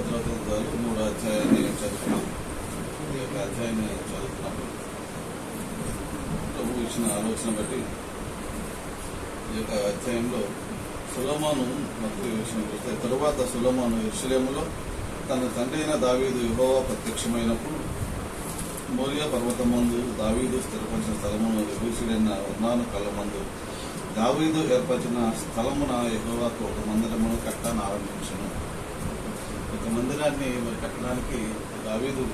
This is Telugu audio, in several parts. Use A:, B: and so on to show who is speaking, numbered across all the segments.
A: ఉపద్రవతాలు మూడు అధ్యాయాన్ని చదువుతున్నాం. ఈ యొక్క అధ్యాయాన్ని చదువుతున్నప్పుడు ప్రభు ఇచ్చిన ఆలోచన బట్టి ఈ యొక్క అధ్యాయంలో సులమాను మొదటి విషయం చూస్తే తరువాత సులమాను ఇర్షలేములో తన తండ్రి అయిన దావీదు యుహోవా ప్రత్యక్షమైనప్పుడు మోరియా పర్వతం మందు దావీదు స్థిరపరిచిన స్థలమును విభూషుడైన వర్ణాను కళ్ళ మందు దావీదు ఏర్పరిచిన స్థలమున యహోవాకు ఒక మందిరమును కట్టాను ఆరంభించను ఒక మందిరాన్ని మరి కట్టడానికి దావీదు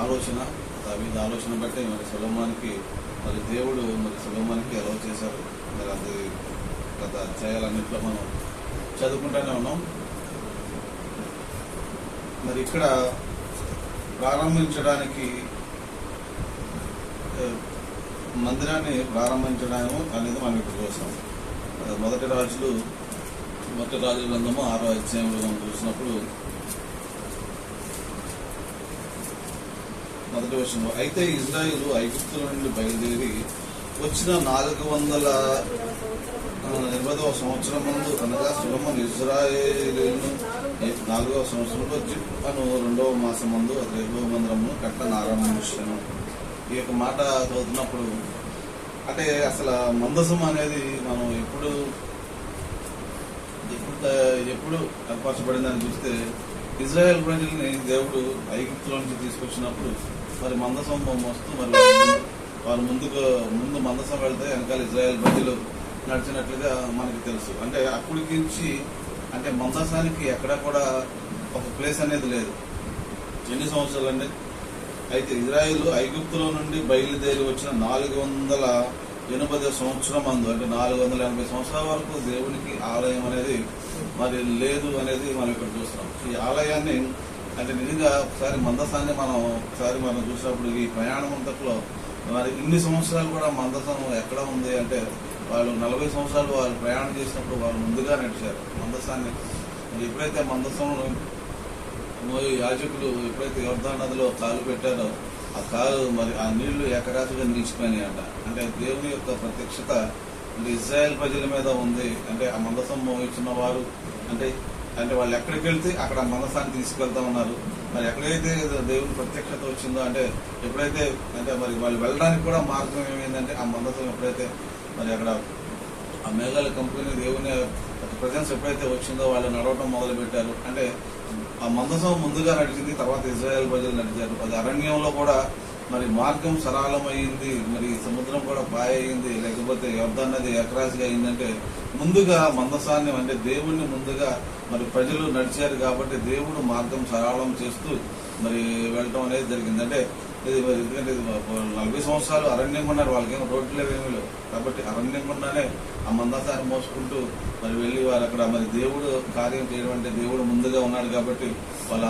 A: ఆలోచన దావీదు ఆలోచన బట్టి మరి సులభానికి మరి దేవుడు మరి సులభానికి ఎలా చేశారు. మరి అది గత అధ్యాయాలన్నింటిలో మనం చదువుకుంటూనే ఉన్నాం. మరి ఇక్కడ ప్రారంభించడానికి మందిరాన్ని ప్రారంభించడం అనేది మనం ఇక్కడ చూస్తాం. మొదటి రాజులు మొదటి రాజుల గ్రంథము ఆరో అధ్యాయంలో మనం చూసినప్పుడు మొదటి వర్షంలో అయితే ఇజ్రాయిల్ ఐగుప్తుల నుండి బయలుదేరి వచ్చిన నాలుగు వందల ఎనభైదవ సంవత్సరం ముందు అనగా సులమన్ ఇజ్రాయేలును నాలుగవ సంవత్సరంలో జిప్ అను రెండవ మాసం ముందు రెండవ మందిరమును కట్టను ఆరంభించాను ఈ యొక్క మాట చదువుతున్నప్పుడు అంటే అసలు మందసం అనేది మనం ఎప్పుడు ఎప్పుడు ఎప్పుడు ఏర్పరచబడిందని చూస్తే ఇజ్రాయెల్ ప్రజల్ని దేవుడు ఐగుప్తుల నుంచి తీసుకొచ్చినప్పుడు మరి మందసం వస్తూ మరి వాళ్ళు ముందుకు ముందు మందసం వెళ్తే వెనకాల ఇజ్రాయెల్ ప్రజలు నడిచినట్లుగా మనకి తెలుసు. అంటే అప్పటికి నుంచి అంటే మందసానికి ఎక్కడ కూడా ఒక ప్లేస్ అనేది లేదు. ఎన్ని సంవత్సరాలు అయితే ఇజ్రాయిల్ ఐగుప్తులో నుండి బయలుదేరి వచ్చిన నాలుగు వందల ఎనభై సంవత్సరం అందు అంటే నాలుగు వందల ఎనభై సంవత్సరాల వరకు దేవునికి ఆలయం అనేది మరి లేదు అనేది మనం ఇక్కడ చూస్తున్నాం. ఈ ఆలయాన్ని అంటే నిజంగా ఒకసారి మందసాన్ని మనం ఒకసారి మనం చూసినప్పుడు ఈ ప్రయాణం అంతట్లో మరి ఇన్ని సంవత్సరాలు కూడా మందసం ఎక్కడ ఉంది అంటే వాళ్ళు నలభై సంవత్సరాలు వాళ్ళు ప్రయాణం చేసినప్పుడు వాళ్ళు ముందుగా నడిచారు మందసాన్ని. ఎప్పుడైతే మందసం యాజకులు ఎప్పుడైతే యోర్ధాన్ నదిలో కాలు పెట్టారో ఆ కాలు మరి ఆ నీళ్ళు ఏకరాశిగా నిలిచిపోయినాయి అంట అంటే దేవుని యొక్క ప్రత్యక్షత మరి ఇజ్రాయెల్ ప్రజల మీద ఉంది. అంటే ఆ మందసం మోహించిన వారు అంటే అంటే వాళ్ళు ఎక్కడికి వెళ్తే అక్కడ ఆ మందసాన్ని తీసుకెళ్తా ఉన్నారు. మరి ఎక్కడైతే దేవుని ప్రత్యక్షత వచ్చిందో అంటే ఎప్పుడైతే అంటే మరి వాళ్ళు వెళ్ళడానికి కూడా మార్గం ఏమైందంటే ఆ మందసం ఎప్పుడైతే మరి అక్కడ ఆ మేఘాల కంపెనీ దేవుని ప్రజెన్స్ ఎప్పుడైతే వచ్చిందో వాళ్ళు నడవటం మొదలు పెట్టారు అంటే ఆ మందసం ముందుగా నడిచింది తర్వాత ఇజ్రాయెల్ ప్రజలు నడిచారు. అది అరణ్యంలో కూడా మరి మార్గం సరళమైంది మరి సముద్రం కూడా బాయ్ అయింది లేకపోతే యోర్ధాన్ నది ఎకరాసిగా అయిందంటే ముందుగా మందసాన్ని అంటే దేవుణ్ణి ముందుగా మరి ప్రజలు నడిచారు కాబట్టి దేవుడు మార్గం సరళం చేస్తూ మరి వెళ్ళటం అనేది జరిగింది. అంటే ఇది ఎందుకంటే నలభై సంవత్సరాలు అరణ్యం ఉన్నారు వాళ్ళకేం రోడ్లు ఏమీ లేవు. కాబట్టి అరణ్యం గుండానే ఆ మందసాన్ని మోసుకుంటూ మరి వెళ్ళి వారు అక్కడ మరి దేవుడు కార్యం చేయడం అంటే దేవుడు ముందుగా ఉన్నాడు కాబట్టి వాళ్ళ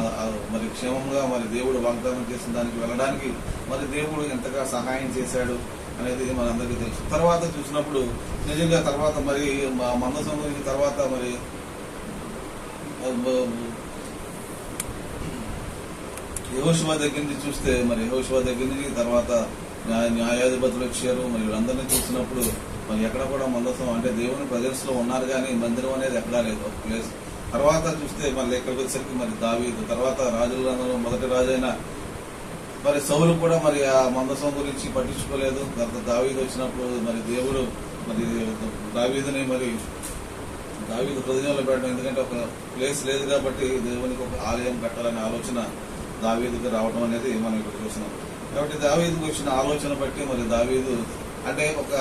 A: మరి క్షేమంగా మరి దేవుడు వాగ్దానం చేసిన దానికి వెళ్ళడానికి మరి దేవుడు ఎంతగా సహాయం చేశాడు అనేది మనందరికీ తెలుసు. తర్వాత చూసినప్పుడు నిజంగా తర్వాత మరి మా మందసం గురించి తర్వాత మరి యహోశివా దగ్గర నుంచి చూస్తే మరి యహోశివా దగ్గర నుంచి తర్వాత న్యాయ- న్యాయాధిపతులు వచ్చారు. మరి వీళ్ళందరినీ చూసినప్పుడు మరి ఎక్కడ కూడా మందసం అంటే దేవుని ప్రజెన్స్ ఉన్నారు కానీ మందిరం అనేది ఎక్కడా లేదు. ఒక ప్లేస్ తర్వాత చూస్తే మళ్ళీ ఇక్కడికి వచ్చేసరికి మరి దావీదు. తర్వాత రాజుల రంగంలో మొదటి రాజైన మరి సౌలు కూడా మరి ఆ మందసం గురించి పట్టించుకోలేదు. తర్వాత దావీదు వచ్చినప్పుడు మరి దేవుడు మరి దావీదుని మరి దావీదు హృదయంలో పెట్టడం ఎందుకంటే ఒక ప్లేస్ లేదు కాబట్టి దేవునికి ఒక ఆలయం కట్టాలనే ఆలోచన దావీదుకి రావడం అనేది మనం ఇక్కడ చూస్తున్నాం. కాబట్టి దావీదుకు వచ్చిన ఆలోచన బట్టి మరి దావీదు అంటే ఒక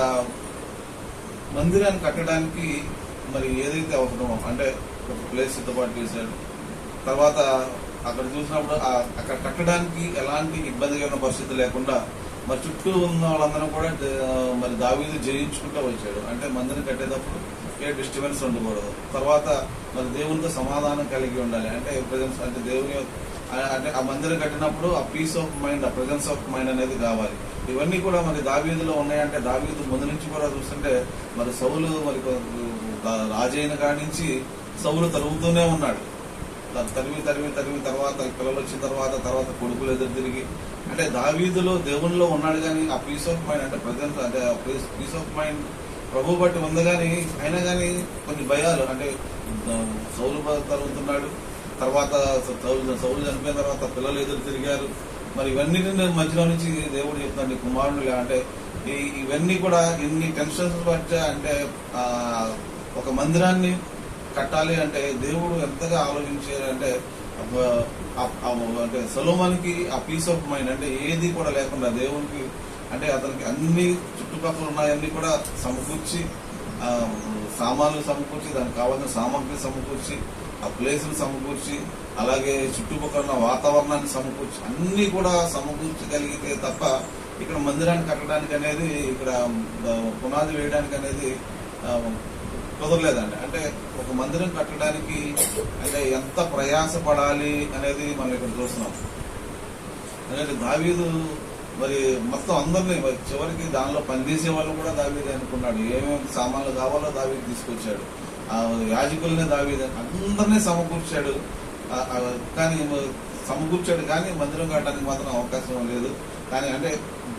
A: మందిరాన్ని కట్టడానికి మరి ఏదైతే అవసరమో అంటే ఒక ప్లేస్ సిద్ధపాటు చేశాడు. తర్వాత అక్కడ చూసినప్పుడు అక్కడ కట్టడానికి ఎలాంటి ఇబ్బందికరమైన పరిస్థితి లేకుండా మరి చుట్టూ ఉన్న వాళ్ళందరూ కూడా మరి దావీదు జయించుకుంటూ వచ్చాడు. అంటే మందిరం కట్టేటప్పుడు ఏ డిస్టర్బెన్స్ ఉండకూడదు. తర్వాత మరి దేవునితో సమాధానం కలిగి ఉండాలి. అంటే ప్రజెన్స్ అంటే దేవుని అంటే ఆ మందిరం కట్టినప్పుడు ఆ పీస్ ఆఫ్ మైండ్ ఆ ప్రజెన్స్ ఆఫ్ మైండ్ అనేది కావాలి. ఇవన్నీ కూడా మరి దావీదులో ఉన్నాయంటే దావీదు ముందు నుంచి కూడా చూస్తుంటే మరి సౌలు మరి రాజైన కాడి నుంచి సౌలు తరుగుతూనే ఉన్నాడు. తరివి తరిమి తరిమి తరిమి తర్వాత పిల్లలు వచ్చిన తర్వాత తర్వాత కొడుకులు ఎదురు తిరిగి. అంటే దావీదులో దేవునిలో ఉన్నాడు కానీ ఆ పీస్ ఆఫ్ మైండ్ అంటే ప్రజెన్స్ అంటే ఆ పీస్ ఆఫ్ మైండ్ ప్రభు బట్టి ఉంది కానీ అయినా కానీ కొన్ని భయాలు. అంటే సౌలు బ- తరుగుతున్నాడు. తర్వాత చదువు సౌలు చనిపోయిన తర్వాత పిల్లలు ఎదురు తిరిగారు. మరి ఇవన్నీ మధ్యలో నుంచి దేవుడు చెప్తున్నాడు కుమారుడు అంటే ఇవన్నీ కూడా ఇన్ని టెన్షన్స్ పడితే అంటే ఒక మందిరాన్ని కట్టాలి అంటే దేవుడు ఎంతగా ఆలోచించారు అంటే సలోమానికి ఆ- అంటే ఆ పీస్ ఆఫ్ మైండ్ అంటే ఏది కూడా లేకుండా దేవునికి అంటే అతనికి అన్ని చుట్టుపక్కల ఉన్నాయన్నీ కూడా సమకూర్చి సామాన్లు సమకూర్చి దానికి కావాల్సిన సామాగ్రి సమకూర్చి ఆ ప్లేసులు సమకూర్చి అలాగే చుట్టుపక్కల ఉన్న వాతావరణాన్ని సమకూర్చి అన్ని కూడా సమకూర్చగలిగితే తప్ప ఇక్కడ మందిరాన్ని కట్టడానికి అనేది ఇక్కడ పునాది వేయడానికి అనేది కుదరలేదండి. అంటే ఒక మందిరం కట్టడానికి అంటే ఎంత ప్రయాస పడాలి అనేది మనం ఇక్కడ చూస్తున్నాం. ఎందుకంటే దావీదు మరి మొత్తం అందరినీ మరి చివరికి దానిలో పనిచేసే వాళ్ళు కూడా దావీది అనుకున్నాడు. ఏమేమి సామాన్లు కావాలో దావీది తీసుకొచ్చాడు. ఆ యాజకులనే దావీదే. అందరినీ సమకూర్చాడు. కానీ సమకూర్చాడు కానీ మందిరం కట్టడానికి మాత్రం అవకాశం లేదు. కానీ అంటే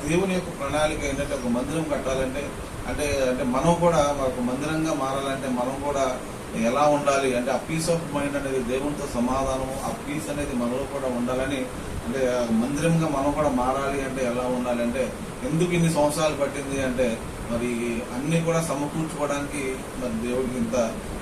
A: దేవుని యొక్క ప్రణాళిక ఏంటంటే ఒక మందిరం కట్టాలంటే అంటే అంటే మనం కూడా ఒక మందిరంగా మారాలంటే మనం కూడా ఎలా ఉండాలి? అంటే ఆ పీస్ ఆఫ్ మైండ్ అనేది దేవునితో సమాధానం ఆ పీస్ అనేది మనలో కూడా ఉండాలని అంటే మందిరంగా మనం కూడా మారాలి అంటే ఎలా ఉండాలి అంటే ఎందుకు ఇన్ని సంవత్సరాలు పట్టింది అంటే మరి అన్ని కూడా సమకూర్చుకోవడానికి మరి దేవుడికి ఇంత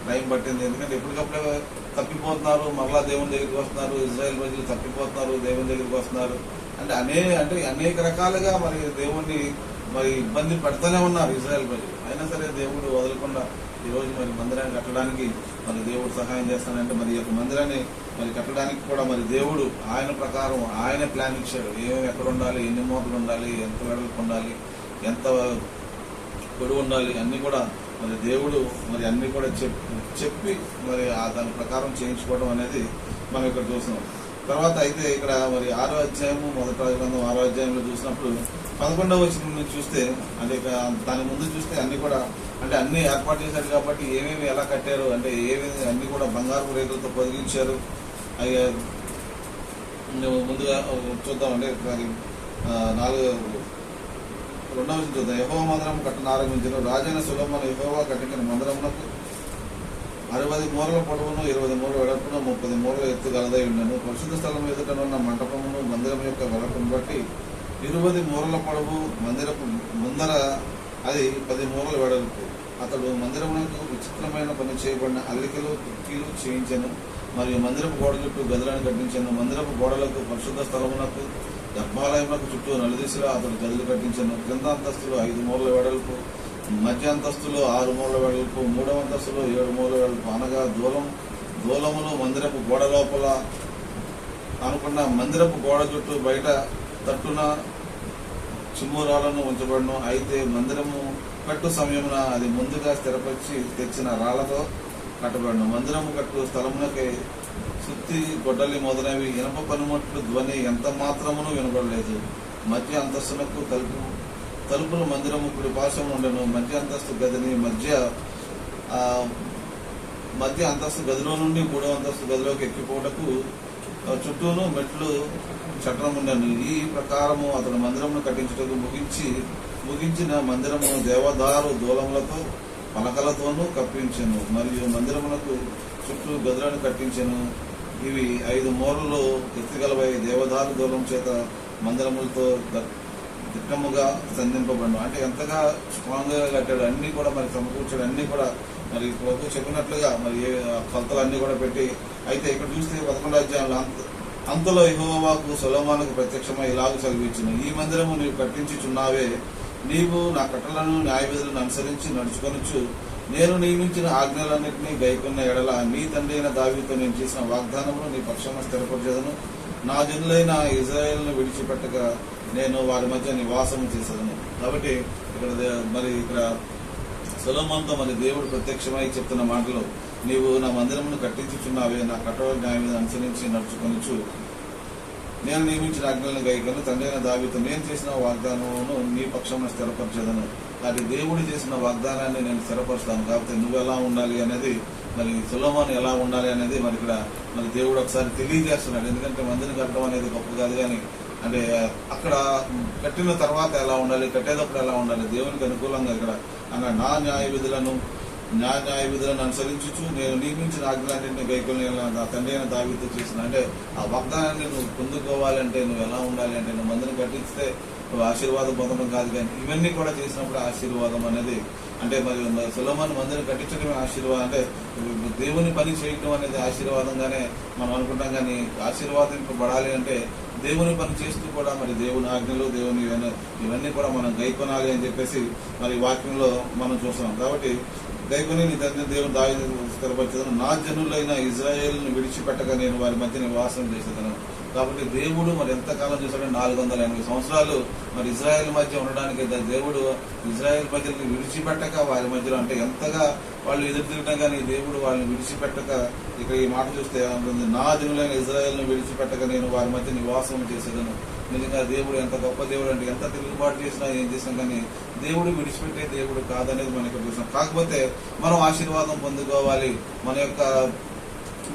A: టైం పట్టింది. ఎందుకంటే ఎప్పటికప్పుడే తప్పిపోతున్నారు. మరలా దేవుని దగ్గరికి వస్తున్నారు. ఇజ్రాయెల్ ప్రజలు తప్పిపోతున్నారు. దేవుని దగ్గరికి వస్తున్నారు. అంటే అనే అంటే అనేక రకాలుగా మరి దేవుణ్ణి మరి ఇబ్బంది పెడతానే ఉన్నారు ఇజ్రాయెల్ ప్రజలు. అయినా సరే దేవుడు వదలకుండా ఈరోజు మరి మందిరాన్ని కట్టడానికి మరి దేవుడు సహాయం చేస్తానంటే మరి ఈ యొక్క మందిరాన్ని మరి కట్టడానికి కూడా మరి దేవుడు ఆయన ప్రకారం ఆయన ప్లాన్ ఇచ్చాడు. ఏమేమి ఎక్కడ ఉండాలి ఎన్ని మోతలు ఉండాలి ఎంత వెడల్పు ఉండాలి ఎంత గొడవ ఉండాలి అన్ని కూడా మరి దేవుడు మరి అన్ని కూడా చెప్పి చెప్పి మరి ఆ దాని ప్రకారం చేయించుకోవడం అనేది మనం ఇక్కడ చూస్తున్నాం తర్వాత అయితే ఇక్కడ మరి ఆరో అధ్యాయము మొదట గ్రంథం ఆరో అధ్యాయంలో చూసినప్పుడు పదకొండవ వచ్చిన నుంచి చూస్తే అంటే దాని ముందు చూస్తే అన్ని కూడా అంటే అన్ని ఏర్పాటు చేశారు కాబట్టి ఏమేమి ఎలా కట్టారు అంటే ఏమేమి అన్ని కూడా బంగారు రేకులతో పొదిగించారు అవి ముందుగా చూద్దామంటే నాలుగు రెండవ చూద్దాం యహోవ మందిరం కట్టను ఆరంభించిన. రాజైన సులభమైన యహోవా కట్టించిన మందిరమునకు అరవై మూరల పొడవును ఇరవై మూరల వెడల్పును ముప్పై మూరల ఎత్తు గలదై ఉండను. పరిశుద్ధ స్థలం ఎదుటనున్న మంటపమును మందిరం యొక్క వెడల్పును బట్టి ఇరవై మూరల పొడవు మందిరపు ముందర అది పది మూరల వెడల్పు. అతడు మందిరమునకు విచిత్రమైన పని చేయబడిన అల్లికలు కిటికీలు చేయించను. మరియు మందిరపు గోడ చుట్టూ గదులను కట్టించను. మందిరపు గోడలకు పరిశుద్ధ స్థలమునకు గర్భాలయములకు చుట్టూ నలుదిశలో అతడు గదులు కట్టించను. క్రింద అంతస్తులో ఐదు మూలల వెడల్పు మధ్య అంతస్తులో ఆరు మూల వెడల్పు మూడవ అంతస్తులో ఏడు మూల వెడల్పు. అనగా దూలం దూలములు మందిరపు గోడ లోపల అనుకున్న మందిరపు గోడ చుట్టూ బయట తట్టున చిమ్మురాలను ఉంచబడను. అయితే మందిరము కట్టు సమయమున అది ముందుగా స్థిరపరిచి తెచ్చిన రాళ్ళతో కట్టబడను. మందిరము కట్టు స్థలమునకై సుత్తి గొడ్డలి మొదలైనవి ఇనప పనిముట్లు ధ్వని ఎంత మాత్రమును వినబడలేదు. మధ్య అంతస్తునకు తలుపు తలుపులు మందిరము కుడి పార్శ్వం ఉండను మధ్య అంతస్తు గదిని మధ్య మధ్య అంతస్తు గదిలో నుండి మూడో అంతస్తు గదిలోకి ఎక్కిపోవటకు చుట్టూను మెట్లు చట్టం ఉండను. ఈ ప్రకారము అతడు మందిరమును కట్టించుటకు ముగించి ముగించిన మందిరము దేవదారు దూలములతో పలకలతోనూ కప్పించను. మరియు మందిరమునకు చుట్టూ గదులను కట్టించను. ఇవి ఐదు మూరలు ఎత్తుగలవై దేవదారు దూరం చేత మందిరములతో దిట్టముగా సంధింపబడిన అంటే ఎంతగా స్ట్రాంగ్గా కట్టాడు అన్ని కూడా మరి సమకూర్చాడు అన్ని కూడా మరి ప్రభు చెప్పినట్లుగా మరి ఏ కొలతలు అన్ని కూడా పెట్టి అయితే ఇక్కడ చూస్తే పదకొండు అధ్యాయంలో అంత అంతలో యహోవాకు సొలొమోనుకు ప్రత్యక్షమై ఇలాగ చదివించింది ఈ మందిరము నీవు కట్టించుచున్నావే నీవు నా కట్టలను న్యాయవిధులను అనుసరించి నడుచుకొనొచ్చు నేను నియమించిన ఆజ్ఞలన్నింటినీ గైకున్న ఎడల నీ తండ్రి అయిన దావితో నేను చేసిన వాగ్దానమును నీ పక్షాన స్థిరపరచదను. నా జనులైన ఇజ్రాయెల్ను విడిచిపెట్టక నేను వారి మధ్య నివాసం చేసేదను. కాబట్టి ఇక్కడ మరి ఇక్కడ సులభంతో మరి దేవుడు ప్రత్యక్షమై చెప్తున్న మాటలు నీవు నా మందిరమును కట్టించుచున్నావే నా కట్టడ న్యాయం అనుసరించి నడుచుకొనుచు. నేను నియమించిన ఆజ్ఞలను గైకను తండ్రైన దావితో నేను చేసిన వాగ్దానమును నీ పక్షమున స్థిరపరచదను. అది దేవుడు చేసిన వాగ్దానాన్ని నేను స్థిరపరుస్తాను. కాబట్టి నువ్వు ఎలా ఉండాలి అనేది మరి సులభాన్ని ఎలా ఉండాలి అనేది మరి ఇక్కడ మరి దేవుడు ఒకసారి తెలియజేస్తున్నాడు. ఎందుకంటే మందిని కట్టడం అనేది గొప్ప కాదు కానీ అంటే అక్కడ కట్టిన తర్వాత ఎలా ఉండాలి కట్టేటప్పుడు ఎలా ఉండాలి దేవునికి అనుకూలంగా ఇక్కడ అన్న నా న్యాయ విధులను న్యాయ న్యాయ విధులను అనుసరించుచు నేను నియమించిన ఆజ్ఞలన్నింటినీ గైకొని నా తండ్రి అయిన దావితో చేసిన. అంటే ఆ వాగ్దానాన్ని నువ్వు పొందుకోవాలంటే నువ్వు ఎలా ఉండాలి అంటే నువ్వు మందిని కట్టిస్తే నువ్వు ఆశీర్వాదం పొందడం కాదు కానీ ఇవన్నీ కూడా చేసినప్పుడు ఆశీర్వాదం అనేది అంటే మరి మరి సులభాన్ని మందిని కట్టించడమే ఆశీర్వాదం. అంటే దేవుని పని చేయడం అనేది ఆశీర్వాదంగానే మనం అనుకుంటాం కానీ ఆశీర్వాదింపబడాలి అంటే దేవుని పని చేస్తూ కూడా మరి దేవుని ఆజ్ఞలు దేవుని ఇవన్నీ- ఇవన్నీ కూడా మనం గైకొనాలి అని చెప్పేసి మరి వాక్యంలో మనం చూస్తున్నాం. కాబట్టి గైకొని నీ తండ్రి దేవుని దావి స్థిరపరచదను. నా జనులైన ఇజ్రాయేల్ను విడిచిపెట్టగా నేను వారి మధ్య నివాసం చేసేదను. కాబట్టి దేవుడు మరి ఎంతకాలం చూసాడు నాలుగు వందల ఎనభై సంవత్సరాలు మరి ఇజ్రాయెల్ మధ్య ఉండడానికి దేవుడు ఇజ్రాయెల్ ప్రజల్ని విడిచిపెట్టక వారి మధ్యలో అంటే ఎంతగా వాళ్ళు ఎదురు తిరగడం కానీ దేవుడు వాళ్ళని విడిచిపెట్టక ఇక్కడ ఈ మాట చూస్తే ఏమంటుంది? నా జనులైన ఇజ్రాయెల్ను విడిచిపెట్టక నేను వారి మధ్య నివాసం చేసేదను. నిజంగా దేవుడు ఎంత గొప్ప దేవుడు అంటే ఎంత తిరుగుబాటు చేసినా ఏం చేసినా కానీ దేవుడు విడిచిపెట్టే దేవుడు కాదనేది మనం ఇక్కడ చూసాం కాకపోతే మనం ఆశీర్వాదం పొందుకోవాలి. మన యొక్క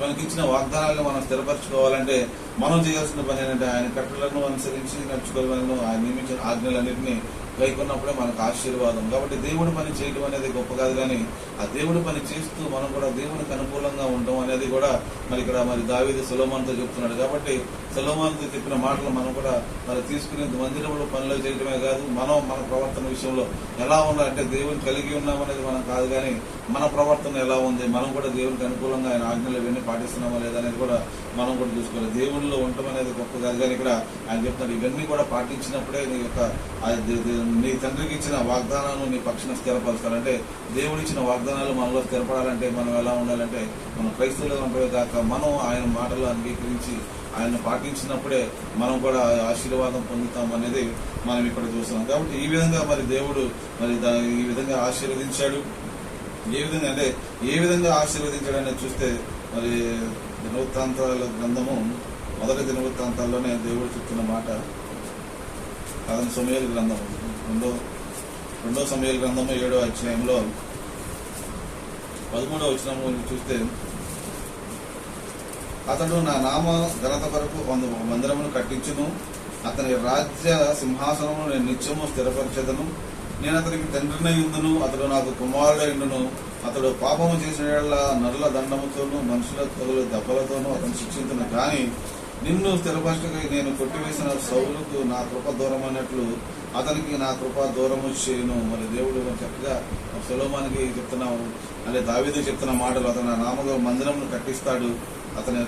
A: మనకి ఇచ్చిన వాగ్దానాలను మనం స్థిరపరచుకోవాలంటే మనం చేయాల్సిన పని ఏంటంటే ఆయన కట్టలను అనుసరించి నడుచుకోవాలను ఆయన నియమించిన ఆజ్ఞలన్నింటినీ గైకున్నప్పుడే మనకు ఆశీర్వాదం. కాబట్టి దేవుడి పని చేయడం అనేది గొప్ప కాదు కానీ ఆ దేవుడి పని చేస్తూ మనం కూడా దేవునికి అనుకూలంగా ఉండడం అనేది కూడా మరి ఇక్కడ మరి దావీది సులోమాన్తో చెప్తున్నాడు. కాబట్టి సులోమాన్తో చెప్పిన మాటలు మనం కూడా మరి తీసుకునే మందిరంలో పనులు చేయడమే కాదు మనం మన ప్రవర్తన విషయంలో ఎలా ఉండాలంటే దేవుని కలిగి ఉన్నామనేది మనం కాదు కానీ మన ప్రవర్తన ఎలా ఉంది మనం కూడా దేవునికి అనుకూలంగా ఆయన ఆజ్ఞలు ఇవన్నీ పాటిస్తున్నామా లేదా అనేది కూడా మనం కూడా చూసుకోవాలి. దేవునిలో ఉండటం అనేది గొప్ప కాదు కానీ ఇక్కడ ఆయన చెప్తున్నాడు ఇవన్నీ కూడా పాటించినప్పుడే నీ యొక్క నీ తండ్రికి ఇచ్చిన వాగ్దానాలను నీ పక్షాన స్థిరపరుస్తారంటే దేవుడు ఇచ్చిన వాగ్దానాలు మనలో స్థిరపడాలంటే మనం ఎలా ఉండాలంటే మనం క్రైస్తవులుగా కాక మనం ఆయన మాటలు అంగీకరించి ఆయన పాటించినప్పుడే మనం కూడా ఆశీర్వాదం పొందుతాం అనేది మనం ఇక్కడ చూస్తున్నాం. కాబట్టి ఈ విధంగా మరి దేవుడు మరి ఈ విధంగా ఆశీర్వదించాడు. ఏ విధంగా అంటే ఏ విధంగా ఆశీర్వదించాడు అనేది చూస్తే మరి దినవృత్తాంతాల గ్రంథము మొదటి దినవృత్తాంతాల్లోనే దేవుడు చెప్తున్న మాట. అతని సమయాల గ్రంథం రెండో రెండో సమయాల గ్రంథము ఏడో అధ్యాయంలో పదమూడో వచ్చినము చూస్తే అతడు నా నామ ఘనత కొరకు వంద మందిరమును కట్టించును. అతని రాజ్య సింహాసనము నేను నిత్యము స్థిరపరచదను. నేను అతనికి తండ్రినై ఉందును అతడు నాకు కుమారుడైండును అతడు పాపము చేసిన నరుల దండముతోనూ మనుషుల తగులు దెబ్బలతోనూ అతను శిక్షించిన కానీ నిన్ను స్థిరపరచగా నేను కొట్టివేసిన సౌలుకు నా కృప దూరం అన్నట్లు అతనికి నా కృప దూరము చేయను. మరి దేవుడు చక్కగా సులోమానికి చెప్తున్నావు అంటే దావేది చెప్తున్న మాటలు అతను నామగా మందిరంను కట్టిస్తాడు. అతని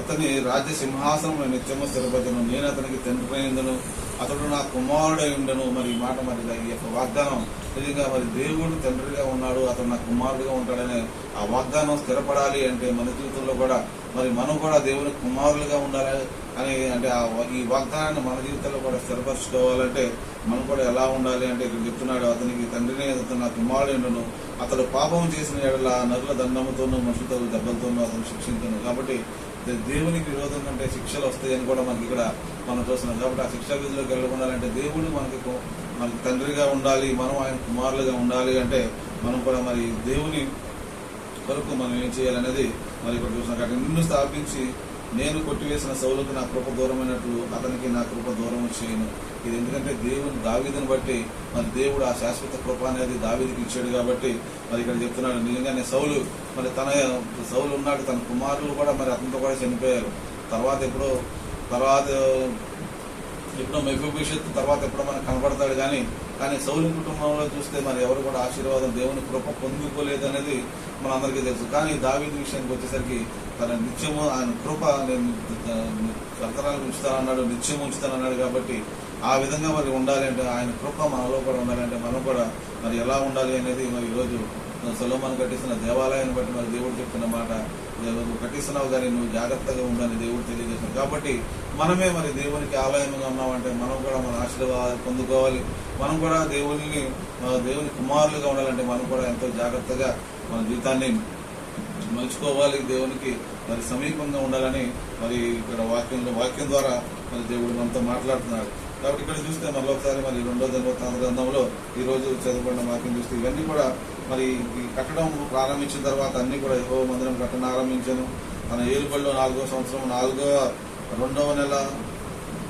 A: అతని రాజ్య సింహాసనం నిత్యము స్థిరపరచను నేను అతనికి తండ్రి అతడు నా కుమారుడు ఉండను. మరి ఈ మాట మరి ఈ యొక్క వాగ్దానం నిజంగా మరి దేవుడు తండ్రిగా ఉన్నాడు. అతను నా కుమారుడిగా ఉంటాడనే ఆ వాగ్దానం స్థిరపడాలి అంటే మన జీవితంలో కూడా మరి మనం కూడా దేవుని కుమారులుగా ఉండాలి అని అంటే ఆ ఈ వాగ్దానాన్ని మన జీవితంలో కూడా స్థిరపరచుకోవాలంటే మనం కూడా ఎలా ఉండాలి అంటే ఇక్కడ చెప్తున్నాడు అతనికి తండ్రిని అతను నా కుమారుడు అతడు పాపం చేసిన ఎడల నరుల దండముతోనూ మనుషులతో దెబ్బలతోనూ అతను శిక్షించను. కాబట్టి దేవునికి విరోధం కంటే శిక్షలు వస్తాయని కూడా మనకి ఇక్కడ మనం చూస్తున్నాం. కాబట్టి ఆ శిక్షా విధిలోకి వెళ్ళకుండాలంటే దేవుడు మనకి మనకి తండ్రిగా ఉండాలి మనం ఆయన కుమారులుగా ఉండాలి అంటే మనం కూడా మరి దేవుని కొరకు మనం ఏం చేయాలనేది మరి ఇక్కడ చూస్తున్నాం. కాబట్టి నిన్ను స్థాపించి నేను కొట్టివేసిన సౌలకు నా కృప దూరమైనట్లు అతనికి నా కృప దూరం చేయను. ఇది ఎందుకంటే దేవుని దావీదుని బట్టి మరి దేవుడు ఆ శాశ్వత కృప అనేది దావీదికి ఇచ్చాడు కాబట్టి మరి ఇక్కడ చెప్తున్నాడు నిజంగానే సౌలు మరి తన సౌలు ఉన్నాడు తన కుమారులు కూడా మరి అతనితో కూడా చనిపోయారు. తర్వాత ఎప్పుడో తర్వాత ఎప్పుడో మెఫిభవిష్యత్తు తర్వాత ఎప్పుడో మనకు కనబడతాడు కానీ కానీ సౌలు కుటుంబంలో చూస్తే మరి ఎవరు కూడా ఆశీర్వాదం దేవుని కృప పొందుకోలేదు అనేది మన అందరికీ తెలుసు. కానీ దావీదు విషయానికి వచ్చేసరికి తన నిత్యము ఆయన కృప నేను తరతరాలకు ఉంచుతానన్నాడు నిత్యం ఉంచుతానన్నాడు కాబట్టి ఆ విధంగా మరి ఉండాలి అంటే ఆయన కృప మనలో కూడా ఉండాలంటే మనం కూడా మరి ఎలా ఉండాలి అనేది మరి ఈరోజు సొలోమాన్ కట్టిస్తున్న దేవాలయాన్ని బట్టి మరి దేవుడు చెప్తున్న మాట నువ్వు కట్టిస్తున్నావు కానీ నువ్వు జాగ్రత్తగా ఉండాలని దేవుడు తెలియజేస్తున్నాడు కాబట్టి మనమే మరి దేవునికి ఆలయంగా ఉన్నామంటే మనం కూడా మన ఆశీర్వాదాలు పొందుకోవాలి. మనం కూడా దేవుని దేవుని కుమారులుగా ఉండాలంటే మనం కూడా ఎంతో జాగ్రత్తగా మన జీవితాన్ని మలుచుకోవాలి. దేవునికి మరి సమీపంగా ఉండాలని మరి ఇక్కడ వాక్యంలో వాక్యం ద్వారా మరి దేవుడు మనతో మాట్లాడుతున్నాడు. కాబట్టి ఇక్కడ చూస్తే మరొకసారి మరి రెండో దినవృత్తాంత గ్రంథంలో ఈ రోజు చదువుకున్న వాక్యం చూస్తే ఇవన్నీ కూడా మరి ఈ కట్టడం ప్రారంభించిన తర్వాత అన్ని కూడా యహో మందిరం కట్టడం ఆరంభించాను. తన ఏలుబడిలో నాలుగో సంవత్సరం నాలుగో రెండవ నెల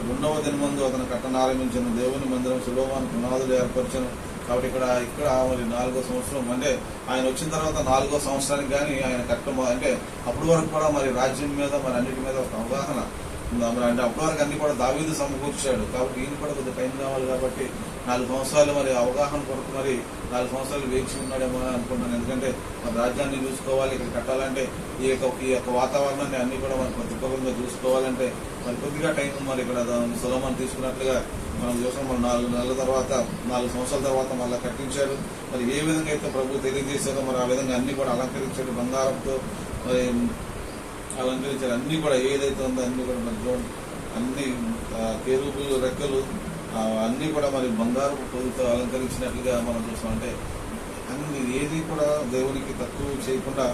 A: రెండవ దినమందు అతను కట్టడం ఆరంభించాను. దేవుని మందిరం సులోమాను పునాదులు ఏర్పరిచాను. కాబట్టి ఇక్కడ ఇక్కడ మరి నాలుగో సంవత్సరం అంటే ఆయన వచ్చిన తర్వాత నాలుగో సంవత్సరానికి కానీ ఆయన కట్టడం అంటే అప్పటి వరకు కూడా మరి రాజ్యం మీద మరి అన్నిటి మీద ఒక అవగాహన ఉందా? మరి అంటే అప్పటి వరకు అన్ని కూడా దావీదు సమకూర్చాడు. కాబట్టి ఈయన కూడా కొద్దిగా టైం కావాలి కాబట్టి నాలుగు సంవత్సరాలు మరి అవగాహన కొరకు మరి నాలుగు సంవత్సరాలు వేచి ఉన్నాడేమో అని అనుకుంటున్నాను. ఎందుకంటే మన రాజ్యాన్ని చూసుకోవాలి ఇక్కడ కట్టాలంటే ఈ యొక్క ఈ యొక్క వాతావరణాన్ని అన్ని కూడా మనం ప్రతికూలంగా చూసుకోవాలంటే మరి కొద్దిగా టైం మరి ఇక్కడ సులభం తీసుకున్నట్లుగా మనం చూసాం. మరి నాలుగు నెలల తర్వాత నాలుగు సంవత్సరాల తర్వాత మళ్ళీ కట్టించాడు మరి ఏ విధంగా అయితే ప్రభు తెలియజేశారో మరి ఆ విధంగా అన్ని కూడా అలంకరించాడు. బంగారంతో మరి అలంకరించారు. అన్ని కూడా ఏదైతే ఉందో అన్ని కూడా మరి అన్ని కేరుబులు రెక్కలు అన్నీ కూడా మరి బంగారు పొదుతో అలంకరించినట్లుగా మనం చూస్తామంటే అన్ని ఏది కూడా దేవునికి తక్కువ చేయకుండా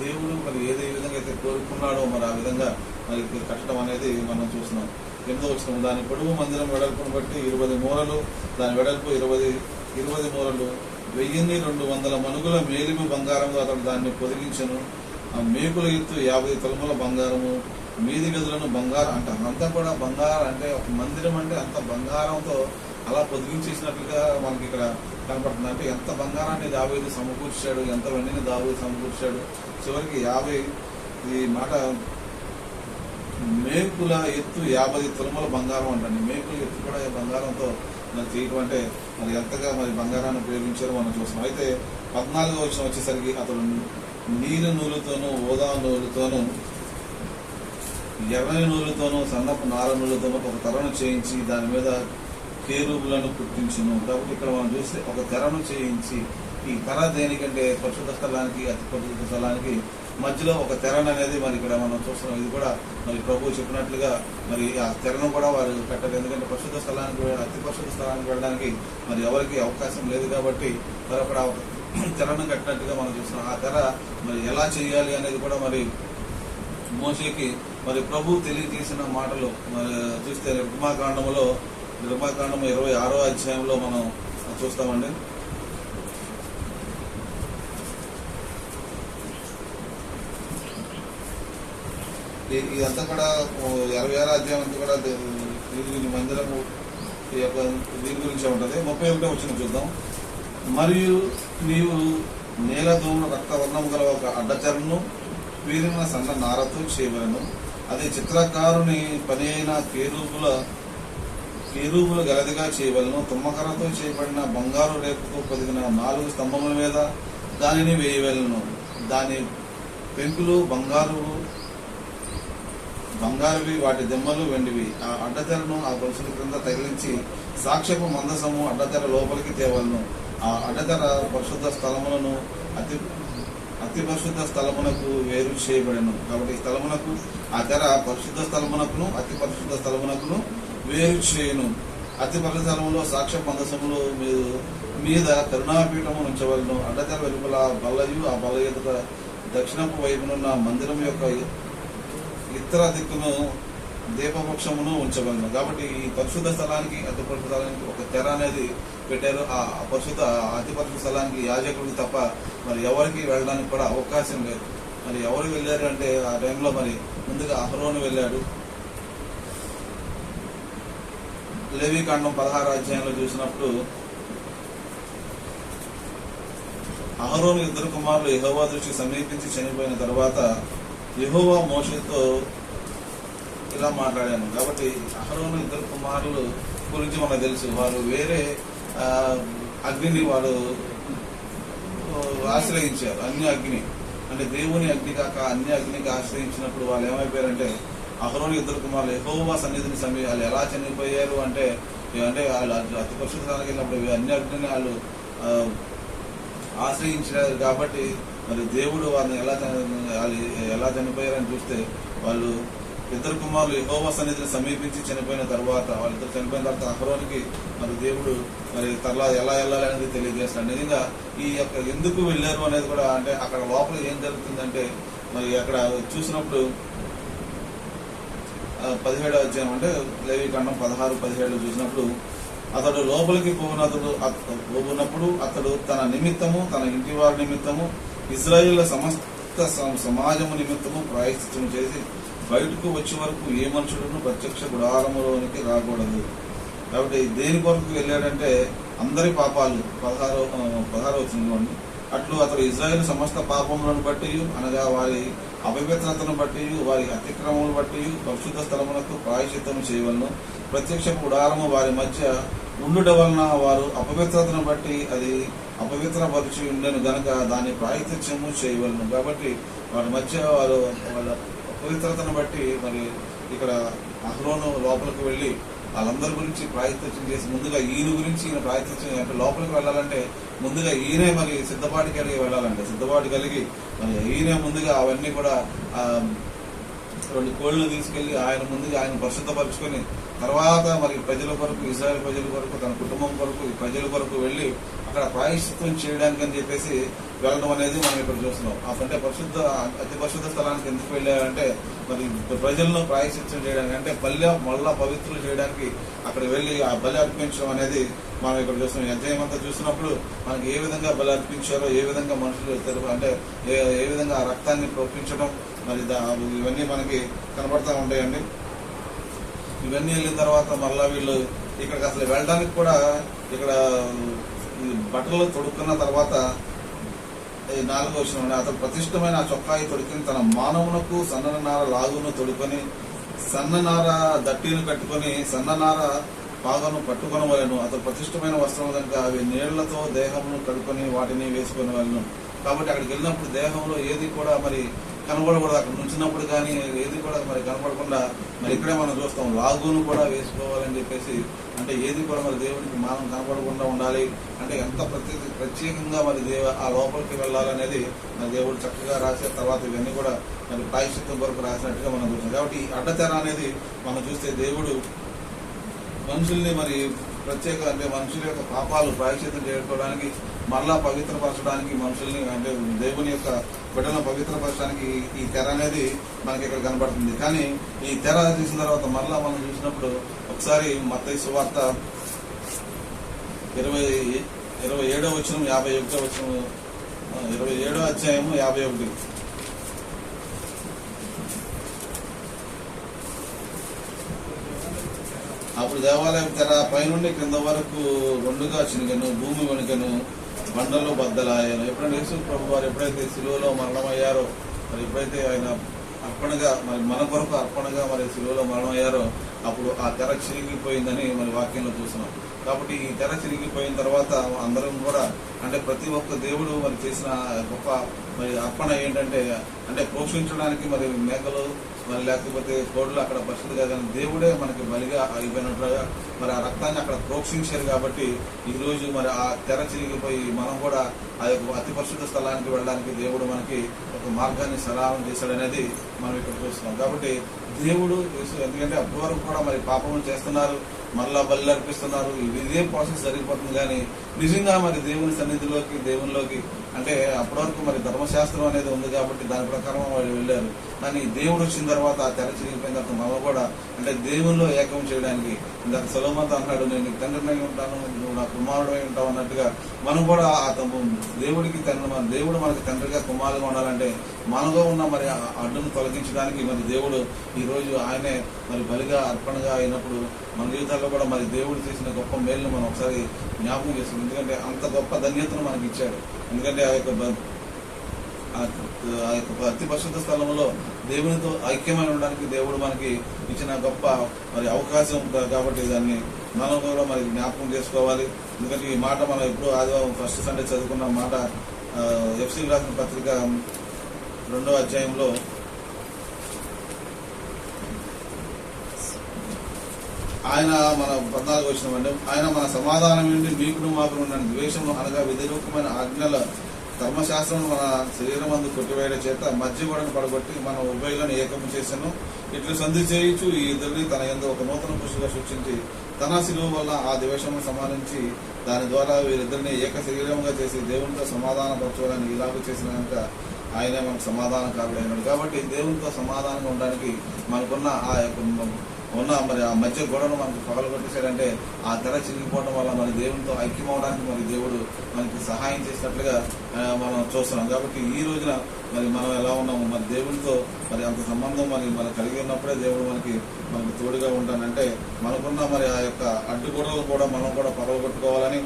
A: దేవుడు మరి ఏదే విధంగా అయితే కోరుకున్నాడో మరి ఆ విధంగా మరి కట్టడం అనేది మనం చూస్తున్నాం. ఎంతో వచ్చినాం. దాని పొడవు మందిరం వెడల్పును బట్టి ఇరవై మూరలు దాని వెడల్పు ఇరవై ఇరవై మూరలు వెయ్యిన్ని రెండు వందల మనుగుల మేలిమి బంగారంతో అతడు దాన్ని పొదిగించను. ఆ మేకుల ఎత్తు యాభై తలముల బంగారము మీది గదులను బంగారం అంటారు. అంతా కూడా బంగారం అంటే ఒక మందిరం అంటే అంత బంగారంతో అలా పొదిగించేసినట్లుగా మనకి ఇక్కడ కనపడుతుంది. అంటే ఎంత బంగారాన్ని దావేది సమకూర్చాడు ఎంత వెండిని దావేది సమకూర్చాడు. చివరికి యాభై ఈ మాట మేకుల ఎత్తు యాభై తులముల బంగారం అంటండి. మేకుల ఎత్తు కూడా బంగారంతో మరి చేయటం అంటే మరి ఎంతగా మరి బంగారాన్ని ఉపయోగించారో మనం చూసాం అయితే పద్నాలుగో వచ్చిన వచ్చేసరికి అతడు నీరు నూలుతోనూ ఓదా నూలుతోనూ ఎర్రని నూలుతోనూ సన్నపు నార ఒక తెరను చేయించి దాని మీద కేరుబులను పుట్టించును కాబట్టి ఇక్కడ మనం చూస్తే ఒక తెరను చేయించి ఈ తెర దేనికంటే పరిశుద్ధ స్థలానికి అతి పరిశుద్ధ స్థలానికి మధ్యలో ఒక తెరను అనేది మరి ఇక్కడ మనం చూస్తున్నాం. ఇది కూడా మరి ప్రభు చెప్పినట్లుగా మరి ఆ తెరను కూడా వారు పెట్టారు ఎందుకంటే పరిశుద్ధ స్థలానికి అతి పరిశుద్ధ స్థలానికి వెళ్ళడానికి మరి ఎవరికి అవకాశం లేదు కాబట్టి మరి అక్కడ తెరను కట్టినట్టుగా మనం చూస్తున్నాం. ఆ తెర మరి ఎలా చేయాలి అనేది కూడా మరి మోసేకి మరి ప్రభు తెలియజేసిన మాటలు మరి చూస్తే నిర్మాకాండములో నిర్మాకాండము ఇరవై ఆరో అధ్యాయంలో మనం చూస్తామండి. ఇదంతా కూడా ఇరవై ఆరో అధ్యాయం అంతా కూడా దీని మందిరము ఈ యొక్క దీని గురించి ఉంటుంది. ముప్పై ఒకటో వచ్చిన చూద్దాం. మరియు నీవు నేల దూమ రక్తవర్ణం గల ఒక అడ్డచరణను పీరిన సన్న నారతో చేయవలను. అది చిత్రకారుని పని అయిన కేరూపుల కేరూపుల గలదిగా చేయవలను. తుమ్మకరతో చేయబడిన బంగారు రేపుతో పొదిగిన నాలుగు స్తంభముల మీద దానిని వేయవలను. దాని పెంకులు బంగారు బంగారువి వాటి దెమ్మలు వెండివి. ఆ అడ్డతెరను ఆ గొలుసుల క్రింద తగిలించి సాక్ష్యపు మందసము అడ్డతెర లోపలికి తేవలను. ఆ అడ్డతెర పరిశుద్ధ స్థలములను అతి అతి పరిశుద్ధ స్థలమునకు వేరు చేయబడను. కాబట్టి స్థలమునకు ఆ తెర పరిశుద్ధ స్థలమునకును అతి పరిశుద్ధ స్థలమునకును వేరు చేయను. అతి పరిశుద్ధ స్థలములో సాక్ష్య మందసములు మీరు మీద కరుణాపీఠము ఉంచవలను. అడ్డతెర వెలుపల బల్లయు ఆ బల్ల ఎదుట దక్షిణపు వైపునున్న మందిరం యొక్క ఇతర దిక్కును దీపవృక్షమును ఉంచబడింది కాబట్టి ఈ పరిశుద్ధ స్థలానికి అతి పరిశుద్ధ స్థలానికి ఒక తెర అనేది పెట్టారు. ఆ పరిశుద్ధ అతి పరిశుద్ధ స్థలానికి యాజకుడికి తప్ప మరి ఎవరికి వెళ్ళడానికి కూడా అవకాశం లేదు. మరి ఎవరు వెళ్ళారు అంటే ఆ టైంలో మరి ముందుగా అహరోను వెళ్ళాడు. లేవీకాండం పదహారు అధ్యాయంలో చూసినప్పుడు అహరోను ఇద్దరు కుమారులు యహోవా దృష్టికి సమీపించి చనిపోయిన తర్వాత యెహోవా మోషతో ఇలా మాట్లాడాను. కాబట్టి అహరోను ఇద్దరు కుమారులు గురించి మనకు తెలుసు. వారు వేరే అగ్నిని వారు ఆశ్రయించారు. అన్ని అగ్ని. అంటే దేవుని అగ్ని కాక అన్ని అగ్నికి ఆశ్రయించినప్పుడు వాళ్ళు ఏమైపోయారంటే అహరోని ఇద్దరు కుమారులు ఎహోవా సన్నిధిని సమీ వాళ్ళు ఎలా చనిపోయారు అంటే అంటే వాళ్ళు అతి పరిశుద్ధానికి వెళ్ళినప్పుడు అన్ని అగ్నిని వాళ్ళు ఆశ్రయించారు కాబట్టి మరి దేవుడు వారిని ఎలా ఎలా చనిపోయారని చూస్తే వాళ్ళు ఇద్దరు కుమారులు యెహోవా సన్నిధిని సమీపించి చనిపోయిన తర్వాత వాళ్ళిద్దరు చనిపోయిన తర్వాత అహరోనికి మరి దేవుడు మరి తర్లా ఎలా వెళ్ళాలి అనేది తెలియజేస్తాడు. నిజంగా ఈ యొక్క ఎందుకు వెళ్ళారు అనేది కూడా అంటే అక్కడ లోపల ఏం జరుగుతుందంటే మరి అక్కడ చూసినప్పుడు పదిహేడు అధ్యాయం అంటే లేవి ఖండం పదహారు పదిహేడు చూసినప్పుడు అతడు లోపలికి పోనతడు పోనప్పుడు అతడు తన నిమిత్తము తన ఇంటి వారి నిమిత్తము ఇజ్రాయిల్ సమస్త సమాజము నిమిత్తము ప్రాయశ్చిత్తము చేసి బయటకు వచ్చే వరకు ఏ మనుషులను ప్రత్యక్ష గుడారములోనికి రాకూడదు. కాబట్టి దేని కొరకు వెళ్ళాడంటే అందరి పాపాలు పదహారు ఆ, పదహారు వచ్చింది అట్లు అతడు ఇజ్రాయేల్ సమస్త పాపములను బట్టి అనగా వారి అపవిత్రతను బట్టి వారి అతిక్రమములు బట్టి పరిశుద్ధ స్థలములకు ప్రాయశ్చిత్తం చేయవలను. ప్రత్యక్ష గుడారము వారి మధ్య ఉండుట వలన వారు అపవిత్రతను బట్టి అది అపవిత్రపరిచి ఉండను గనక దాన్ని ప్రాయత్యము చేయవలను. కాబట్టి వారి మధ్య వారు వాళ్ళ పవిత్రతను బట్టి మరి ఇక్కడ అహ్రోను లోపలికి వెళ్ళి వాళ్ళందరి గురించి ప్రాయత్నం చేసి ముందుగా ఈయన గురించి ఈయన ప్రాయత్నం అంటే లోపలికి వెళ్ళాలంటే ముందుగా ఈయనే మరి సిద్ధపాటు కలిగి వెళ్ళాలంటే సిద్ధపాటు కలిగి మరి ఈయనే ముందుగా అవన్నీ కూడా రెండు కోళ్ళను తీసుకెళ్ళి ఆయన ముందుగా ఆయన పరిశుద్ధపరుచుకొని తర్వాత మరి ప్రజల కొరకు ఇజ్రాయల్ ప్రజల కొరకు తన కుటుంబం కొరకు ఈ ప్రజల కొరకు వెళ్ళి అక్కడ ప్రాయశ్చిత్వం చేయడానికి అని చెప్పేసి వెళ్ళడం అనేది మనం ఇక్కడ చూస్తున్నాం. అంటే పరిశుద్ధ అతి పరిశుద్ధ స్థలానికి ఎందుకు వెళ్ళారంటే మరి ప్రజలను ప్రాయశ్చిత్వం చేయడానికి అంటే పల్లె మళ్ళా పవిత్రులు చేయడానికి అక్కడ వెళ్ళి ఆ బలి అర్పించడం అనేది మనం ఇక్కడ చూస్తున్నాం. అధ్యాయం అంతా చూసినప్పుడు మనకి ఏ విధంగా బలి అర్పించారో ఏ విధంగా మనుషులు తెలుపు అంటే ఏ విధంగా ఆ రక్తాన్ని ప్రోపించడం మరి దా- ఇవన్నీ మనకి కనబడతా ఉంటాయండి. ఇవన్నీ వెళ్ళిన తర్వాత మళ్ళా వీళ్ళు ఇక్కడికి అసలు వెళ్ళడానికి కూడా ఇక్కడ బట్టలు తొడుక్కున్న తర్వాత నాలుగో వచ్చిన అతను ప్రతిష్టమైన ఆ చొక్కాయి తొడికిన తన మానవునకు సన్ననార లాగును తొడుకొని సన్ననార దట్టీలు కట్టుకొని సన్ననార పాగను పట్టుకొని వలను. అతను ప్రతిష్టమైన వస్త్రం కనుక అవి నీళ్ళతో దేహమును కడుకొని వాటిని వేసుకొని వలను. కాబట్టి అక్కడికి వెళ్ళినప్పుడు దేహంలో ఏది కూడా మరి కనబడకూడదు. అక్కడ నుంచినప్పుడు కానీ ఏది కూడా మరి కనపడకుండా మరి ఇక్కడే మనం చూస్తాం. లాగును కూడా వేసుకోవాలని చెప్పేసి అంటే ఏది కూడా మరి దేవుడికి మానం కనపడకుండా ఉండాలి. అంటే ఎంత ప్రత్యేక ప్రత్యేకంగా మరి దేవ ఆ లోపలికి వెళ్ళాలనేది మరి దేవుడు చక్కగా రాసే తర్వాత ఇవన్నీ కూడా మరి ప్రాయశ్చిత్తం కొరకు రాసినట్టుగా మనం చూస్తాం. కాబట్టి ఈ అడ్డతెర అనేది మనం చూస్తే దేవుడు మనుషుల్ని మరి ప్రత్యేక అంటే మనుషుల యొక్క పాపాలు ప్రాయశ్చిత్తం చేసుకోవడానికి మరలా పవిత్రపరచడానికి మనుషుల్ని అంటే దేవుని యొక్క బిడ్డలను పవిత్రపరచడానికి ఈ- తెర అనేది మనకి ఇక్కడ కనబడుతుంది. కానీ ఈ తెర చూసిన తర్వాత మరలా మనం చూసినప్పుడు ఒకసారి మత్తయి సువార్త ఇరవై ఇరవై ఏడో వచ్చిన యాభై ఒకటో వచ్చిన ఇరవై ఏడో అధ్యాయము యాభై ఒకటి. అప్పుడు దేవాలయం తెర పైనుండి కింద వరకు రెండుగా చినికను భూమి వణికను. బండలు బద్దలాయను. ఎప్పుడైనా యేసు ప్రభు వారు ఎప్పుడైతే సిలువలో మరణమయ్యారో మరి ఎప్పుడైతే ఆయన అర్పణగా మరి మన కొరకు అర్పణగా మరి సిలువలో మరణమయ్యారో అప్పుడు ఆ తెర చిరిగిపోయిందని మరి వాక్యంలో చూసినాం కాబట్టి ఈ తెర చిరిగిపోయిన తర్వాత అందరం కూడా అంటే ప్రతి ఒక్క దేవుడు మరి చేసిన గొప్ప మరి అర్పణ ఏంటంటే అంటే పోషించడానికి మరి మేకలు మరి లేకపోతే కోడ్లు అక్కడ పరిస్థితిగా కానీ దేవుడే మనకి బలిగా అయిపోయినట్లుగా మరి ఆ రక్తాన్ని అక్కడ ప్రోక్షించారు కాబట్టి ఈ రోజు మరి ఆ తెర చిరిగిపోయి మనం కూడా ఆ యొక్క అతి పరిశుద్ధ స్థలానికి వెళ్ళడానికి దేవుడు మనకి ఒక మార్గాన్ని సలహం చేశాడనేది మనం ఇక్కడ చూస్తున్నాం. కాబట్టి దేవుడు ఎందుకంటే అప్పటివరకు కూడా మరి పాపములు చేస్తున్నారు మళ్ళా బలి అర్పిస్తున్నారు. ఇదే ప్రాసెస్ జరిగిపోతుంది కానీ నిజంగా మరి దేవుని సన్నిధిలోకి దేవునిలోకి అంటే అప్పటివరకు మరి ధర్మశాస్త్రం అనేది ఉంది కాబట్టి దాని ప్రకారం వాళ్ళు వెళ్ళారు. కానీ దేవుడు వచ్చిన తర్వాత ఆ తెర చిరిగిపోయిన తర్వాత మనం కూడా అంటే దేవుల్లో ఏకం చేయడానికి ఇందాక సులభంత అన్నాడు నేను తండ్రినై ఉంటాను నువ్వు నా కుమారుడై ఉంటావు అన్నట్టుగా మనం కూడా ఆ తమ దేవుడికి తండ్రి మన దేవుడు మనకి తండ్రిగా కుమారుగా ఉండాలంటే మనలో ఉన్న మరి ఆ అడ్డును తొలగించడానికి మరి దేవుడు ఈరోజు ఆయనే మరి బలిగా అర్పణగా అయినప్పుడు మన జీవితాల్లో కూడా మరి దేవుడు చేసిన గొప్ప మేలును మనం ఒకసారి జ్ఞాపకం చేస్తాం ఎందుకంటే అంత గొప్ప ధన్యతను మనకి ఇచ్చాడు ఎందుకంటే ఆ యొక్క ఆ యొక్క అతి పరిశుద్ధ స్థలంలో దేవునితో ఐక్యమైన ఉండడానికి దేవుడు మనకి ఇచ్చిన గొప్ప మరి అవకాశం కాబట్టి దాన్ని మనం కూడా మరి జ్ఞాపకం చేసుకోవాలి. ఎందుకంటే ఈ మాట మనం ఎప్పుడు ఆదివారం ఫస్ట్ సండే చదువుకున్న మాట ఎఫ్సీ రాసిన పత్రిక రెండో అధ్యాయంలో ఆయన మన పద్నాలుగు వచ్చిన ఆయన మన సమాధానం ఏంటి? మీకును మాకు ఉండండి. ద్వేషము అనగా వ్యతిరేకమైన ఆజ్ఞల ధర్మశాస్త్రం మన శరీరం అందు కొట్టివేయడం చేత మధ్య గోడను పడగొట్టి మన ఉభయలను ఏకము చేశాను. ఇట్లు సంధి చేయించు ఈ ఇద్దరిని తన ఎందు ఒక నూతన పురుషుగా సృష్టించి తన శిలువ వల్ల ఆ ద్వేషము సమానించి దాని ద్వారా వీరిద్దరిని ఏక శరీరంగా చేసి దేవునితో సమాధాన పరచుకోవాలని ఇలాగ చేసిన కనుక ఆయనే మనకు సమాధానం కారణమైనాడు కాబట్టి దేవునితో సమాధానంగా ఉండడానికి మనకున్న ఆ యొక్క ఉన్న మరి ఆ మధ్య గొడవను మనకు పగలు కొట్టేశాడంటే ఆ తెర చిరిగిపోవడం వల్ల మన దేవునితో ఐక్యం అవడానికి మరి దేవుడు మనకి సహాయం చేసినట్లుగా మనం చూస్తున్నాం. కాబట్టి ఈ రోజున మరి మనం ఎలా ఉన్నాము? మరి దేవునితో మరి అంత సంబంధం మరి మనం కలిగి ఉన్నప్పుడే దేవుడు మనకి మనకు తోడుగా ఉంటానంటే మనకున్న మరి ఆ యొక్క అడ్డుగొడవలు కూడా మనం కూడా పగలు కొట్టుకోవాలని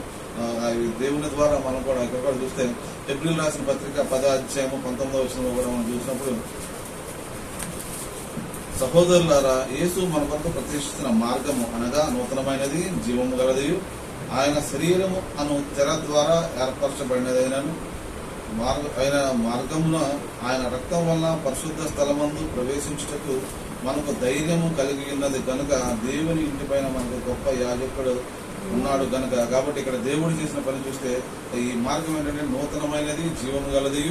A: దేవుని ద్వారా మనం కూడా ఇక్కడ కూడా చూస్తే ఏప్రిల్ రాసిన పత్రిక పద అధ్యాయము పంతొమ్మిదవ వచ్చిన కూడా మనం చూసినప్పుడు సహోదరులారా యేసు మన కొరకు ప్రతిష్ఠించిన మార్గము అనగా నూతనమైనది జీవము గలది ఆయన శరీరము అను తెర ద్వారా ఏర్పరచబడినదైనను. మార్గ ఆయన మార్గమున ఆయన రక్తం వల్ల పరిశుద్ధ స్థలమందు ప్రవేశించుటకు మనకు ధైర్యము కలిగి ఉన్నది కనుక దేవుని ఇంటిపైన మనకు గొప్ప యాజకుడు ఉన్నాడు కనుక కాబట్టి ఇక్కడ దేవుడు చేసిన పని చూస్తే ఈ మార్గం ఏంటంటే నూతనమైనది జీవము గలది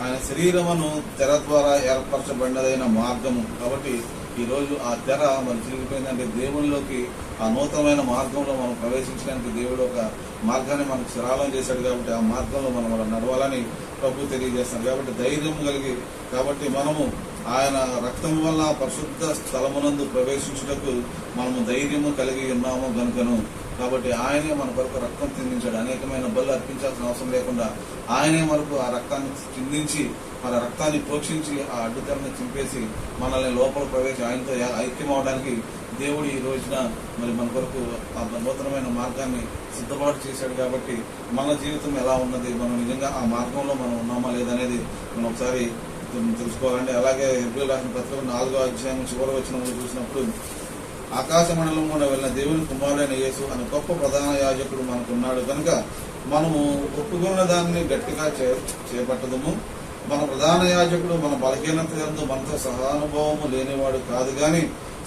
A: ఆయన శరీరమును తెర ద్వారా ఏర్పరచబడినదైన మార్గము. కాబట్టి ఈ రోజు ఆ తెర మరి చిరిగిపోయిందంటే దేవునిలోకి ఆ నూతనమైన మార్గంలో మనం ప్రవేశించడానికి దేవుడు ఒక మార్గాన్ని మనకు సరళం చేశాడు కాబట్టి ఆ మార్గంలో మనం మనం నడవాలని ప్రభు తెలియజేస్తాడు. కాబట్టి ధైర్యం కలిగి కాబట్టి మనము ఆయన రక్తం వల్ల పరిశుద్ధ స్థలమునందు ప్రవేశించుటకు మనము ధైర్యము కలిగి ఉన్నాము గనుకను కాబట్టి ఆయనే మన కొరకు రక్తం చిందించాడు అనేకమైన బలు అర్పించాల్సిన అవసరం లేకుండా ఆయనే మనకు ఆ రక్తాన్ని చిందించి మన రక్తాన్ని పోషించి ఆ అడ్డుతెరని చింపేసి మనల్ని లోపల ప్రవేశి ఆయనతో ఐక్యం అవడానికి దేవుడు ఈ రోజున మరి మన కొరకు ఆ నూతనమైన మార్గాన్ని సిద్ధపాటు చేశాడు కాబట్టి మన జీవితం ఎలా ఉన్నది మనం నిజంగా ఆ మార్గంలో మనం ఉన్నామా లేదనేది మనం ఒకసారి తెలుసుకోవాలంటే అలాగే ఎబ్రిల్ రాసిన పత్రిక నాలుగో అధ్యాయం చివరి వచ్చిన చూసినప్పుడు ఆకాశ మండలంలో వెళ్ళిన దేవుని కుమారుడైన యేసు అనే గొప్ప ప్రధాన యాజకుడు మనకున్నాడు కనుక మనము ఒప్పుకున్న దాన్ని గట్టిగా చే చేపట్టదము. మన ప్రధాన యాజకుడు మన బలహీనత ఎందు మనతో సహానుభవము లేనివాడు కాదు గాని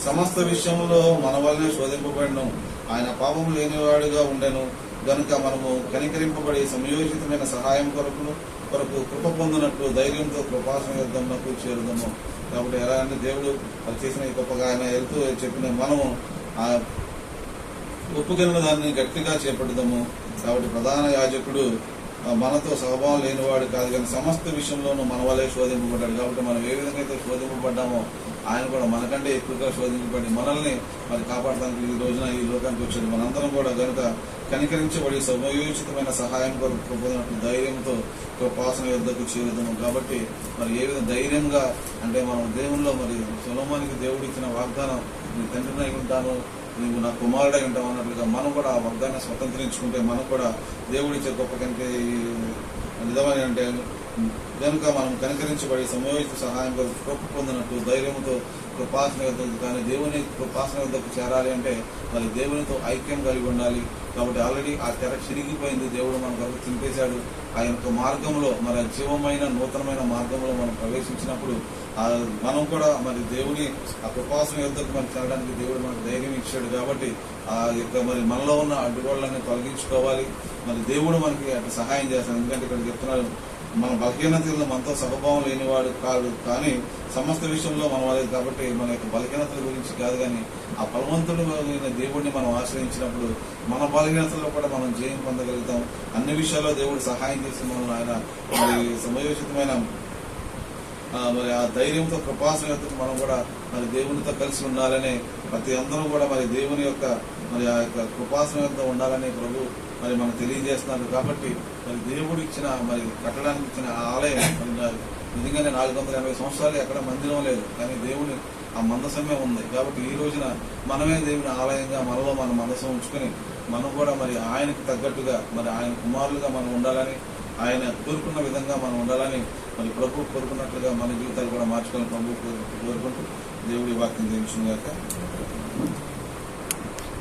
A: సమస్త విషయంలో మన వల్లనే శోధింపబడిను ఆయన పాపము లేనివాడుగా ఉండెను. గనుక మనము కనికరింపబడి సమయోచితమైన సహాయం కొరకును కొరకు కృప పొందినట్లు ధైర్యంతో కృపాసన యుద్ధంలో చేరుదము కాబట్టి ఎలా అంటే దేవుడు అది చేసిన గొప్పగా ఆయన వెళ్తూ చెప్పిన మనము ఆ ఒప్పుకున్న దాన్ని గట్టిగా చేపడదాము. కాబట్టి ప్రధాన యాజకుడు మనతో సహభావం లేనివాడు కాదు కానీ సమస్త విషయంలోనూ మన వల్లే శోధింపబడ్డాడు. కాబట్టి మనం ఏ విధంగా అయితే శోధింపబడ్డామో ఆయన కూడా మనకంటే ఎక్కువగా శోధించబడి మనల్ని మరి కాపాడడానికి ఈ రోజున ఈ లోకానికి వచ్చాడు. మనందరం కూడా కనుక కనికరించబడి సమయోచితమైన సహాయం కొరకు పొందినట్లు ధైర్యంతో పాసన యుద్ధకు చేరుదాము. కాబట్టి మరి ఏ విధంగా ధైర్యంగా అంటే మనం దేవునిలో మరి సులభానికి దేవుడు ఇచ్చిన వాగ్దానం నీ తండ్రినై ఉంటాను నీవు నా కుమారుడై ఉంటావు అన్నట్లుగా మనం కూడా ఆ వాగ్దాన్ని స్వతంత్రించుకుంటే మనం కూడా దేవుడిచ్చే గొప్ప కంటే నిజమని అంటే కనుక మనం కనికరించబడి సమయోచిత సహాయం కొరకు కృప పొందినట్టు ధైర్యంతో కృపాసన కానీ దేవుని కృపాసన యుద్ధకు చేరాలి అంటే మరి దేవునితో ఐక్యం కలిగి ఉండాలి. కాబట్టి ఆల్రెడీ ఆ తెర చిరిగిపోయింది. దేవుడు మన కొరకు చింపేశాడు. ఆ యొక్క మార్గంలో మన జీవమైన నూతనమైన మార్గంలో మనం ప్రవేశించినప్పుడు ఆ మనం కూడా మరి దేవుని ఆ కృపాసన యుద్ధకు మనం చేరడానికి దేవుడు మనకు ధైర్యం ఇచ్చాడు కాబట్టి ఆ యొక్క మరి మనలో ఉన్న అడ్డుగోళ్ళని తొలగించుకోవాలి. మరి దేవుడు మనకి అటు సహాయం చేస్తాడు. ఎందుకంటే ఇక్కడ చెప్తున్నాడు మన బలహీనతలను మనతో సభభావం లేనివాడు కాదు కానీ సమస్త విషయంలో మన వాళ్ళది కాబట్టి మన యొక్క బలహీనతల గురించి కాదు కానీ ఆ బలవంతుడు దేవుడిని మనం ఆశ్రయించినప్పుడు మన బలహీనతలో కూడా మనం జయం పొందగలుగుతాం. అన్ని విషయాల్లో దేవుడు సహాయం చేసి మనం ఆయన మరి సమయోచితమైన మరి ఆ ధైర్యంతో కృపాసనతో మనం కూడా మరి దేవునితో కలిసి ఉండాలని ప్రతి అందరూ కూడా మరి దేవుని యొక్క మరి ఆ యొక్క కృపాసనతో ఉండాలని ప్రభు మరి మనకు తెలియజేస్తున్నారు. కాబట్టి మరి దేవుడు ఇచ్చిన మరి కట్టడానికి ఇచ్చిన ఆ ఆలయం నిజంగానే నాలుగు వందల ఎనభై సంవత్సరాలు ఎక్కడ మందిరం లేదు. కానీ దేవుని ఆ మందసమే ఉంది. కాబట్టి ఈ రోజున మనమే దేవుని ఆలయంగా మనలో మన మందసం ఉంచుకొని మనం కూడా మరి ఆయనకు తగ్గట్టుగా మరి ఆయన కుమారులుగా మనం ఉండాలని ఆయన కోరుకున్న విధంగా మనం ఉండాలని మరి ప్రభు కోరుకున్నట్లుగా మన జీవితాలు కూడా మార్చుకోవాలని ప్రభు కోరుకుంటూ దేవుడి వాక్యం దించుగాక